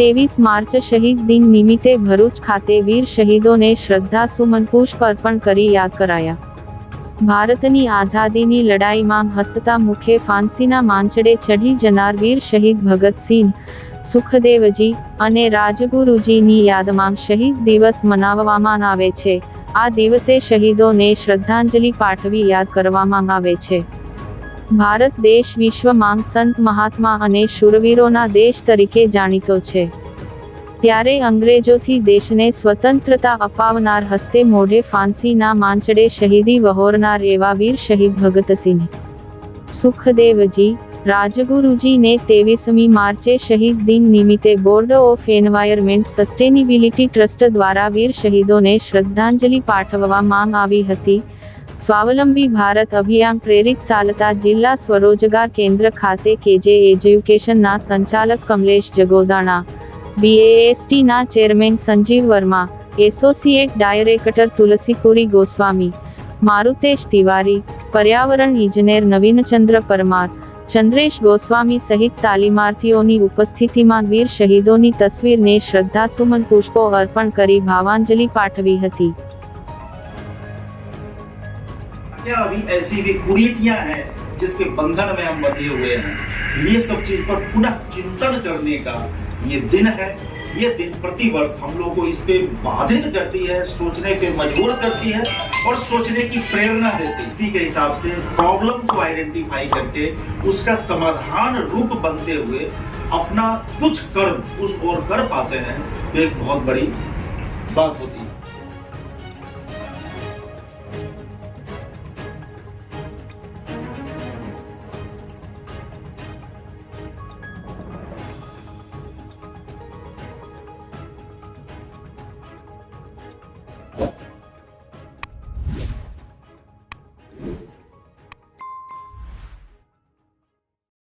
ત્રેવીસ માર્ચ શહીદ દિન નિમિત્તે ભરૂચ ખાતે વીર શહીદોને શ્રદ્ધાસુમન પુષ્પ અર્પણ કરી યાદ કરાયા. ભારતની આઝાદીની લડાઈમાં હસતા મુખે ફાંસીના માંચડે ચઢી જનાર વીર શહીદ ભગતસિંહ, સુખદેવજી અને રાજગુરુજીની યાદમાં શહીદ દિવસ મનાવવામાં આવે છે. આ દિવસે શહીદોને શ્રદ્ધાંજલિ પાઠવી યાદ કરવામાં આવે છે. ભારત દેશ વિશ્વમાં સંત મહાત્મા અને શૂરવીરોના દેશ તરીકે જાણીતો છે. ત્યારે અંગ્રેજોથી દેશને સ્વતંત્રતા અપાવનાર હસ્તે મોઢે ફાંસીના માંચડે શહીદી વહોરનાર એવા વીર શહીદ ભગતસિંહ. સુખદેવજી, રાજગુરુજીને ત્રેવીસમી માર્ચે શહીદ દિન નિમિત્તે board of environment sustainability trust દ્વારા વીર શહીદોને શ્રદ્ધાંજલિ પાઠવવા માંગ આવી હતી. સ્વાવલંબી ભારત અભિયાન પ્રેરિત ચાલતા જિલ્લા સ્વરોજગાર કેન્દ્ર ખાતે કેજે એજ્યુકેશનના સંચાલક Kamlesh Jagodana બીએએસટીના chairman Sanjeev Verma, associate director Tulsipuri Goswami, Maruthesh Tiwari, પર્યાવરણ ઇજનેર નવીનચંદ્ર પરમાર, ચંદ્રેશ ગોસ્વામી સહિત તાલીમાર્થીઓની ઉપસ્થિતિમાં વીર શહીદોની તસવીરને શ્રદ્ધાસુમન પુષ્પો અર્પણ કરી ભાવાંજલિ પાઠવી હતી. क्या अभी ऐसी भी कुरीतियाँ हैं जिसके बंधन में हम बंधे हुए हैं? ये सब चीज़ पर पुनः चिंतन करने का ये दिन है। ये दिन प्रतिवर्ष हम लोग को इस पे बाधित करती है, सोचने पे मजबूर करती है और सोचने की प्रेरणा देती है। इसी के हिसाब से प्रॉब्लम को आइडेंटिफाई करके उसका समाधान रूप बनते हुए अपना कुछ कर्म उस ओर कर पाते हैं। तो एक बहुत बड़ी बात होती है।